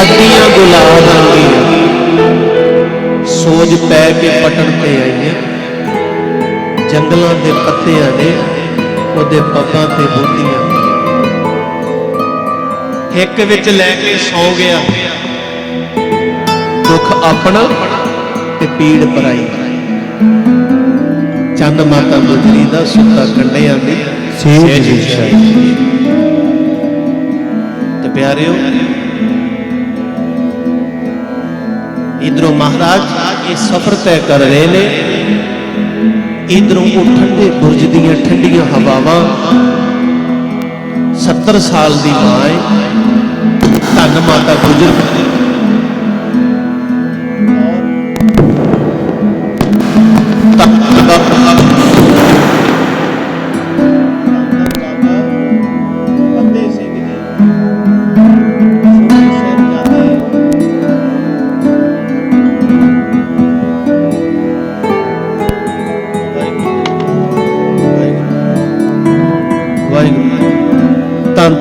ਅੱਡੀਆਂ ਗੁਲਾਬਾਂ ਦੀਆਂ ਸੋਜ ਪੈ ਕੇ ਪਟਣ ਤੇ ਆਈਆਂ ਜੰਗਲਾਂ ਦੇ ਪੱਤਿਆਂ ਨੇ ਉਹਦੇ ਪੱਗਾਂ ਤੇ ਬੂਟੀਆਂ। ਇੱਕ ਵਿੱਚ ਲੈ ਕੇ ਸੌ ਗਿਆ। ਦੁੱਖ ਆਪਣਾ ਤੇ ਪੀੜ ਪਰਾਈ ਚੰਦ ਮਾਤਾ ਗੁਜਰੀ ਦਾ ਸੁੱਤਾ ਕੰਡਿਆਂ ਦੀ ਸੇਜ ਵਿਛਾਈ। ਤੇ ਪਿਆਰਿਓ ਇਧਰੋਂ ਮਹਾਰਾਜ, ਇਹ ਸਫ਼ਰ ਤੈਅ ਕਰ ਰਹੇ ਨੇ। ਇਧਰੋਂ ਉਹ ਠੰਡੇ ਬੁਰਜ ਦੀਆਂ ਠੰਡੀਆਂ ਹਵਾਵਾਂ। 70 ਸਾਲ ਦੀ ਮਾਂ ਹੈ ਧੰਨ ਮਾਤਾ ਗੁਜਰ।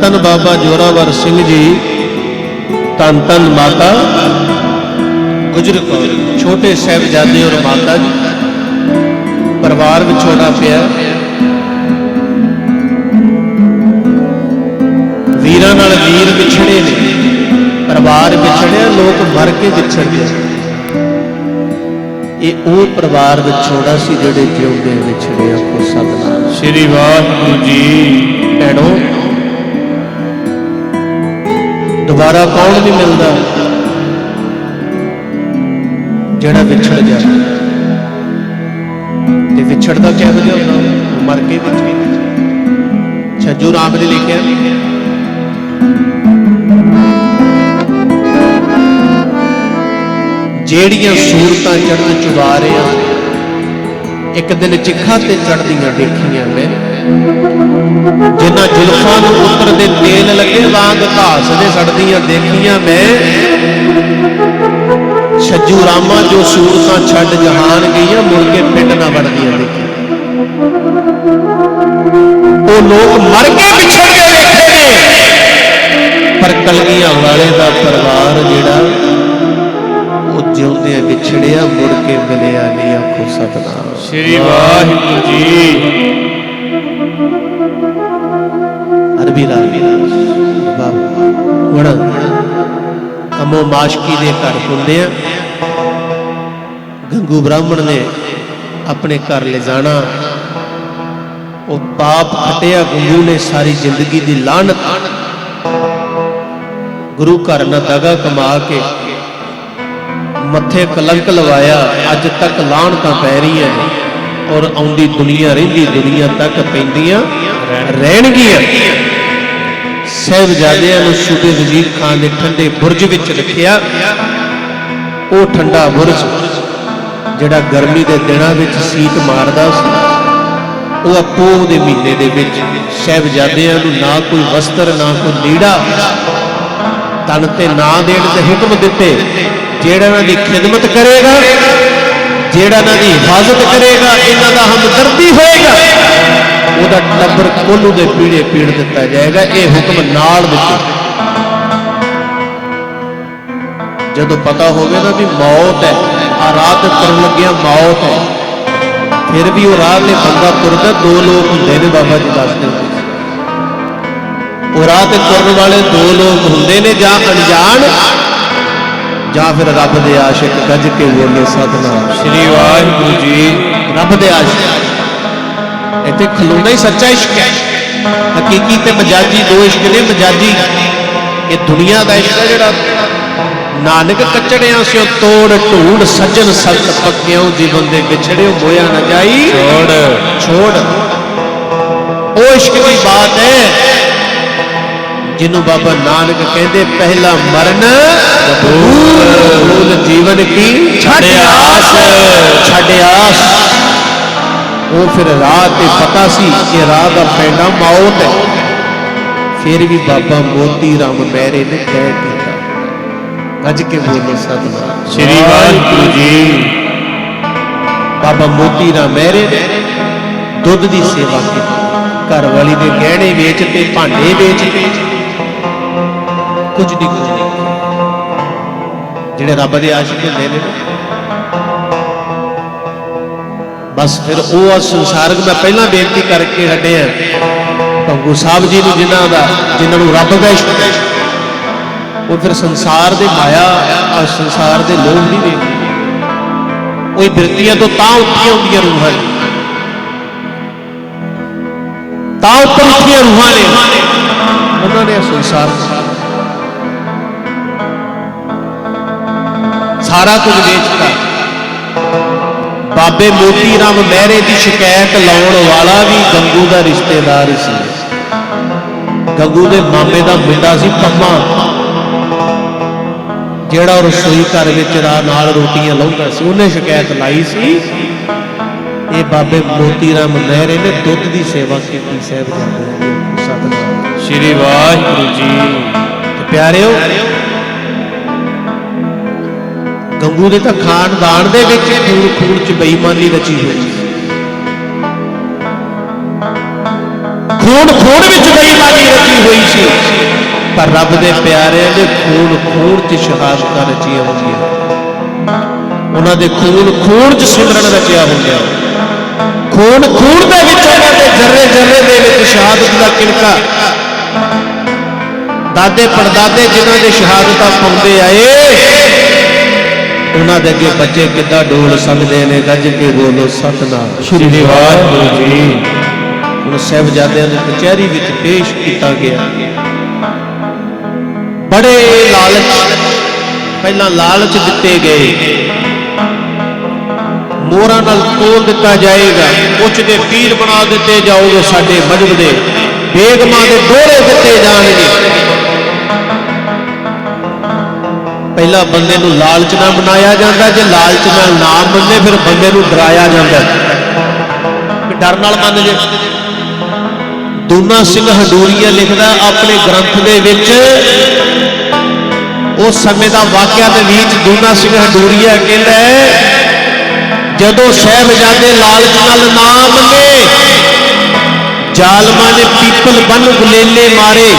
ਧੰਨ ਬਾਬਾ ਜੋਰਾਵਰ ਸਿੰਘ ਜੀ ਧੰਨ ਧੰਨ ਮਾਤਾ ਗੁਜਰ ਕੌਰ ਛੋਟੇ ਸਾਹਿਬਜ਼ਾਦੇ ਔਰ ਮਾਤਾ ਜੀ ਪਰਿਵਾਰ ਵਿਛੋੜਾ ਪਿਆ। ਵੀਰਾਂ ਨਾਲ ਵੀਰ ਵਿਛੜੇ ਨੇ ਪਰਿਵਾਰ ਵਿਛੜਿਆ ਲੋਕ ਮਰ ਕੇ ਵਿਛੜ ਗਏ ਇਹ ਉਹ ਪਰਿਵਾਰ ਵਿਛੋੜਾ ਸੀ ਜਿਹੜੇ ਜਿਉਂਦੇ ਵਿਛੜੇ ਆਖੋ ਸਤਨਾਮ। ਸ੍ਰੀ ਵਾਹਿਗੁਰੂ ਜੀ। ਭੈਣੋ ਦੁਬਾਰਾ ਕੌਣ ਨਹੀਂ ਮਿਲਦਾ? ਜਿਹੜਾ ਵਿਛੜ ਜਾਏ ਤੇ ਵਿਛੜਦਾ ਕਿਹੋ ਜਿਹਾ ਹੁੰਦਾ? ਮਰ ਕੇ ਵਿਛੜੇ ਛੱਜੂ ਰਾਮ ਨੇ ਲਿਖਿਆ। ਜਿਹੜੀਆਂ ਸੂਰਤਾਂ ਚੜਨ ਚੁਬਾਰਿਆਂ ਇੱਕ ਦਿਨ ਚਿੱਖਾਂ ਤੇ ਚੜ੍ਹਦੀਆਂ ਦੇਖੀਆਂ ਮੈਂ ਜਿਨ੍ਹਾਂ ਜ਼ੁਲਫਾਂ ਨੂੰ ਪੁੱਤਰ ਦੇ ਤੇਲ ਲੱਗੇ ਵਾਂਗ ਘਾਸ ਦੇ ਸੜਦੀਆਂ ਦੇਖੀਆਂ ਮੈਂ, ਛੱਜੂ ਰਾਮਾ ਜੋ ਸੂਰਤਾਂ ਛੱਡ ਜਹਾਨ ਗਈਆਂ, ਮੁੜ ਕੇ ਪਿੰਡ ਨਾ ਵੜਦੀਆਂ ਦੇਖੀਆਂ। ਉਹ ਲੋਕ ਮਰ ਕੇ ਵਿਛੜ ਕੇ ਵੇਖੇ ਨੇ। ਪਰ ਕਲਗੀਆਂ ਵਾਲੇ ਦਾ ਪਰਿਵਾਰ ਜਿਹੜਾ, ਉਹ ਜਿਉਂਦੇ ਵਿਛੜਿਆ, ਮੁੜ ਕੇ ਮਿਲਿਆ ਨਹੀਂ ਆਖੋ ਸਤਨਾਮ। ਸ੍ਰੀ ਵਾਹਿਗੁਰੂ ਜੀ। ਅਰਬੀ ਰਾਜ ਕਮੋ ਮਾਸ਼ਕੀ ਦੇ ਘਰ ਹੁੰਦੇ ਆ। ਗੰਗੂ ਬ੍ਰਾਹਮਣ ਨੇ ਆਪਣੇ ਘਰ ਲੈ ਜਾਣਾ। ਉਹ ਪਾਪ ਖਟਿਆ ਗੰਗੂ ਨੇ ਸਾਰੀ ਜ਼ਿੰਦਗੀ ਦੀ ਲਾਹਨਤ। ਗੁਰੂ ਘਰ ਨਾਲ ਦਗਾ ਕਮਾ ਕੇ ਮੱਥੇ ਕਲੰਕ ਲਵਾਇਆ। ਅੱਜ ਤੱਕ ਲਾਹਨਤਾਂ ਪੈ ਰਹੀਆਂ ਨੇ ਔਰ ਆਉਂਦੀ ਦੁਨੀਆ ਰਹਿੰਦੀ, ਦੁਨੀਆ ਤੱਕ ਪੈਂਦੀਆਂ ਰਹਿਣਗੀਆਂ। ਸਹਿਬਜ਼ਾਦਿਆਂ ਨੂੰ ਸੂਬੇ ਵਜ਼ੀਰ ਖਾਨ ਦੇ ਠੰਡੇ ਬੁਰਜ ਵਿੱਚ ਰੱਖਿਆ। ਉਹ ਠੰਡਾ ਬੁਰਜ, ਜਿਹੜਾ ਗਰਮੀ ਦੇ ਦਿਨਾਂ ਵਿੱਚ ਸੀਤ ਮਾਰਦਾ ਸੀ, ਉਹ ਆਪੋ ਦੇ ਮਹੀਨੇ ਦੇ ਵਿੱਚ ਸਹਿਬਜ਼ਾਦਿਆਂ ਨੂੰ ਨਾ ਕੋਈ ਵਸਤਰ, ਨਾ ਕੋਈ ਲੀੜਾ ਤਨ ਤੇ ਨਾ ਦੇਣ ਦੇ ਹੁਕਮ ਦਿੱਤੇ, ਜਿਹੜਾ ਇਹਨਾਂ ਦੀ ਖਿਦਮਤ ਕਰੇਗਾ, ਜਿਹੜਾ ਇਹਨਾਂ ਦੀ ਹਿਫਾਜ਼ਤ ਕਰੇਗਾ, ਇਹਨਾਂ ਦਾ ਹਮਦਰਦੀ ਹੋਏਗਾ। ਉਹਦਾ ਟੱਬਰ ਕੋਲੂ ਦੇ ਪੀੜੇ ਪੀੜ ਦਿੱਤਾ ਜਾਏਗਾ ਇਹ ਹੁਕਮ ਨਾਲ ਦਿੱਤੇ ਜਦੋਂ ਪਤਾ ਹੋਵੇ ਨਾ ਵੀ ਮੌਤ ਹੈ ਆ ਰਾਹ ਤੇ ਤੁਰਨ ਲੱਗਿਆ ਮੌਤ ਹੈ ਫਿਰ ਵੀ ਉਹ ਰਾਹ ਤੇ ਬੰਦਾ ਤੁਰਦਾ ਦੋ ਲੋਕ ਹੁੰਦੇ ਨੇ ਬਾਬਾ ਜੀ ਦੱਸਦੇ। ਉਹ ਰਾਹ ਤੇ ਤੁਰਨ ਵਾਲੇ ਦੋ ਲੋਕ ਹੁੰਦੇ ਨੇ ਜਾਂ ਅਣਜਾਣ ਜਾਂ ਫਿਰ ਰੱਬ ਦੇ ਆਸ਼ਿਕ ਗੱਜ ਕੇ ਬੋਲੇ ਸਤਨਾਮ। ਸ੍ਰੀ ਵਾਹਿਗੁਰੂ ਜੀ। ਰੱਬ ਦੇ ਆਸ਼ਿਕ। ਇੱਥੇ ਖਲੋਣਾ ਹੀ ਸੱਚਾ ਇਸ਼ਕ ਹੈ। ਹਕੀਕੀ ਤੇ ਮਜਾਜੀ ਦੋ ਇਸ਼ਕ ਨੇ ਮਜਾਜੀ। ਇਹ ਦੁਨੀਆ ਦਾ ਇਸ਼ਕ ਹੈ ਜਿਹੜਾ ਨਾਨਕ ਕੱਚੜਿਆਂ ਸਿਓ ਤੋੜ ਢੂੰਡ ਸੱਜਣ ਸੰਤ ਪੱਕਿਓ ਜੀਵਨ ਦੇ ਵਿਛੜਿਓ ਮੋਇਆ ਨਾ ਜਾਈ। ਛੋੜ। ਛੋੜ। ਉਹ ਇਸ਼ਕ ਦੀ ਬਾਤ ਹੈ ਜਿਹਨੂੰ ਬਾਬਾ ਨਾਨਕ ਕਹਿੰਦੇ ਪਹਿਲਾ ਮਰਨ ਕਬੂਲ ਜੀਵਨ ਕੀ? ਛੱਡ ਆਸ। ਛੱਡ ਆਸ। ਉਹ ਫਿਰ ਰਾਹ ਤੇ ਪਤਾ ਸੀ ਕਿ ਰਾਹ ਦਾ ਪੈਂਡਾ ਮੌਤ ਹੈ। ਫਿਰ ਵੀ ਬਾਬਾ ਮੋਤੀ ਰਾਮ ਮਹਿਰੇ ਨੇ ਕਹਿ ਦਿੱਤਾ ਗੱਜ ਕੇ ਬੋਲੇ ਸਤਨਾਮ। ਸ੍ਰੀ ਵਾਹਿਗੁਰੂ ਜੀ। ਬਾਬਾ ਮੋਤੀ ਰਾਮ ਮਹਿਰੇ ਨੇ ਦੁੱਧ ਦੀ ਸੇਵਾ ਕੀਤੀ। ਘਰ ਵਾਲੀ ਦੇ ਗਹਿਣੇ ਵੇਚ ਤੇ ਭਾਂਡੇ ਵੇਚ ਕੇ ਕੁਝ ਨਹੀਂ ਕੁਝ ਨਹੀਂ। ਜਿਹੜੇ ਰੱਬ ਦੇ ਆਸ਼ਿਕ ਹੁੰਦੇ ਨੇ ਬਸ ਫਿਰ ਉਹ ਆ ਸੰਸਾਰਕ ਮੈਂ ਪਹਿਲਾਂ ਬੇਨਤੀ ਕਰਕੇ ਹਟਿਆ ਪੰਗੂ ਸਾਹਿਬ ਜੀ ਨੂੰ ਜਿਨ੍ਹਾਂ ਦਾ ਜਿਨ੍ਹਾਂ ਨੂੰ ਰੱਬ ਦਾ ਇਸ਼ਕ ਉਹ ਫਿਰ ਸੰਸਾਰ ਦੇ ਮਾਇਆ ਆ ਸੰਸਾਰ ਦੇ ਲੋਭ ਨਹੀਂ ਵੇਖਦੇ ਉਹ ਬਿਰਤੀਆਂ ਤੋਂ ਤਾਂ ਉੱਠੀਆਂ ਹੁੰਦੀਆਂ ਰੂਹਾਂ ਨੇ। ਤਾਂ ਉੱਪਰ ਉੱਠੀਆਂ ਰੂਹਾਂ ਨੇ। ਉਹਨਾਂ ਨੇ ਸੰਸਾਰ ਸਾਰਾ ਕੁਝ ਵੇਚਤਾ ਬਾਬੇ ਮੋਤੀ ਰਾਮ ਮਹਿਰੇ ਦੀ ਸ਼ਿਕਾਇਤ ਲਾਉਣ ਵਾਲਾ ਵੀ ਗੰਗੂ ਦਾ ਰਿਸ਼ਤੇਦਾਰ ਸੀ। ਗੰਗੂ ਦੇ ਮਾਮੇ ਦਾ ਮੁੰਡਾ ਸੀ ਪੰਮਾ। ਜਿਹੜਾ ਰਸੋਈ ਘਰ ਵਿੱਚ ਰਾ ਨਾਲ ਰੋਟੀਆਂ ਲਾਉਂਦਾ ਸੀ ਉਹਨੇ ਸ਼ਿਕਾਇਤ ਲਾਈ ਸੀ। ਇਹ ਬਾਬੇ ਮੋਤੀ ਰਾਮ ਮਹਿਰੇ ਨੇ ਦੁੱਧ ਦੀ ਸੇਵਾ ਕੀਤੀ ਸਾਹਿਬ ਜਾਂਦੇ ਸਤਨਾਮ ਸ੍ਰੀ ਵਾਹਿਗੁਰੂ ਜੀ। ਪਿਆਰਿਓ ਗੰਗੂ ਦੇ ਤਾਂ ਖਾਨਦਾਨ ਦੇ ਵਿੱਚ ਖੂਨ ਖੂਨ ਚ ਬੇਈਮਾਨੀ ਰਚੀ ਹੋਈ ਸੀ। ਖੂਨ ਖੂਨ ਵਿੱਚ ਬੇਈਮਾਨੀ ਰਚੀ ਹੋਈ ਸੀ। ਪਰ ਰੱਬ ਦੇ ਪਿਆਰਿਆਂ ਦੇ ਖੂਨ ਖੂਨ ਚ ਸ਼ਹਾਦਤਾਂ ਰਚੀਆਂ ਹੋਈਆਂ ਉਹਨਾਂ ਦੇ ਖੂਨ ਖੂਨ ਚ ਸਿਮਰਨ ਰਚਿਆ ਹੋਇਆ ਖੂਨ ਖੂਨ ਦੇ ਵਿੱਚ ਉਹਨਾਂ ਦੇ ਜਰੇ ਜਰਰੇ ਦੇ ਵਿੱਚ ਸ਼ਹਾਦਤ ਦਾ ਕਿਣਕਾ। ਦਾਦੇ ਪੜਦਾਦੇ ਜਿਨ੍ਹਾਂ ਦੇ ਸ਼ਹਾਦਤਾਂ ਪਾਉਂਦੇ ਆਏ ਉਹਨਾਂ ਦੇ ਅੱਗੇ ਬੱਚੇ ਕਿੱਦਾਂ ਡੋਲ ਸਕਦੇ ਨੇ ਗੱਜ ਕੇ ਬੋਲੋ ਸਤਨਾਮ ਸ੍ਰੀ ਵਾਹਿਗੁਰੂ ਜੀ ਹੁਣ ਸਾਹਿਬਜ਼ਾਦਿਆਂ ਨੂੰ ਕਚਹਿਰੀ ਵਿੱਚ ਪੇਸ਼ ਕੀਤਾ ਗਿਆ। ਬੜੇ ਲਾਲਚ ਪਹਿਲਾਂ ਲਾਲਚ ਦਿੱਤੇ ਗਏ। ਮੋਹਰਾਂ ਨਾਲ ਤੋਲ ਦਿੱਤਾ ਜਾਏਗਾ। ਉੱਚ ਦੇ ਪੀਰ ਬਣਾ ਦਿੱਤੇ ਜਾਓਗੇ ਸਾਡੇ ਮਜਬ ਦੇ। ਬੇਗਮਾਂ ਦੇ ਦੋਹਰੇ ਦਿੱਤੇ ਜਾਣਗੇ। ਪਹਿਲਾਂ ਬੰਦੇ ਨੂੰ ਲਾਲਚ ਨਾਲ ਬਣਾਇਆ ਜਾਂਦਾ ਜੇ ਲਾਲਚ ਨਾਲ ਨਾ ਮੰਨੇ ਫਿਰ ਬੰਦੇ ਨੂੰ ਡਰਾਇਆ ਜਾਂਦਾ। ਕਿ ਡਰ ਨਾਲ ਮੰਨ ਜੇ। ਦੂਨਾ ਸਿੰਘ ਹਡੂਰੀਆ ਲਿਖਦਾ ਆਪਣੇ ਗ੍ਰੰਥ ਦੇ ਵਿੱਚ ਉਸ ਸਮੇਂ ਦਾ ਵਾਕਿਆ ਦੇ ਵਿੱਚ ਦੂਨਾ ਸਿੰਘ ਹਡੂਰੀਆ ਕਹਿੰਦਾ ਜਦੋਂ ਸਾਹਿਬਜ਼ਾਦੇ ਲਾਲਚ ਨਾਲ ਨਾ ਮੰਨੇ ਜ਼ਾਲਮਾਂ ਨੇ ਪੀਪਲ ਬੰਨ ਗੁਲੇਲੇ ਮਾਰੇ।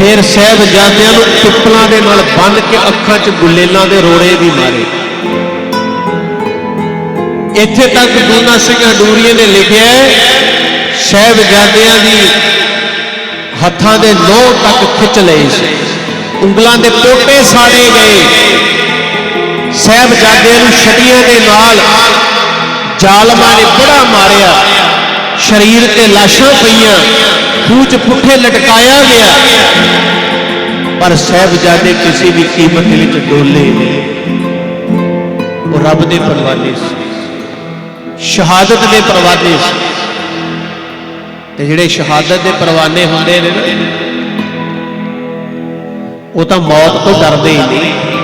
ਫਿਰ ਸਾਹਿਬਜ਼ਾਦਿਆਂ ਨੂੰ ਪਿੱਪਲਾਂ ਦੇ ਨਾਲ ਬੰਨ ਕੇ ਅੱਖਾਂ 'ਚ ਗੁਲੇਲਾਂ ਦੇ ਰੋੜੇ ਵੀ ਮਾਰੇ। ਇੱਥੇ ਤੱਕ ਦੂਨਾ ਸਿੰਘ ਹਡੂਰੀਏ ਨੇ ਲਿਖਿਆ ਹੈ, ਸਾਹਿਬਜ਼ਾਦਿਆਂ ਦੀ ਹੱਥਾਂ ਦੇ ਨੋਹ ਤੱਕ ਖਿੱਚ ਲਏ ਸੀ। ਉਂਗਲਾਂ ਦੇ ਟੋਟੇ ਸਾੜੇ ਗਏ। ਸਾਹਿਬਜ਼ਾਦਿਆਂ ਨੂੰ ਛੜੀਆਂ ਦੇ ਨਾਲ ਜ਼ਾਲਮਾਂ ਨੇ ਬੜਾ ਮਾਰਿਆ। ਸਰੀਰ ਤੇ ਲਾਸ਼ਾਂ ਪਈਆਂ, ਖੂਹ 'ਚ ਪੁੱਠੇ ਲਟਕਾਇਆ ਗਿਆ। ਪਰ ਸਾਹਿਬਜ਼ਾਦੇ ਕਿਸੇ ਵੀ ਕੀਮਤ ਵਿੱਚ ਡੋਲੇ ਨਹੀਂ ਉਹ ਰੱਬ ਦੇ ਪਰਵਾਨੇ ਸੀ, ਸ਼ਹਾਦਤ ਦੇ ਪਰਵਾਨੇ ਸੀ। ਤੇ ਜਿਹੜੇ ਸ਼ਹਾਦਤ ਦੇ ਪਰਵਾਨੇ ਹੁੰਦੇ ਨੇ, ਉਹ ਤਾਂ ਮੌਤ ਤੋਂ ਡਰਦੇ ਹੀ ਨਹੀਂ।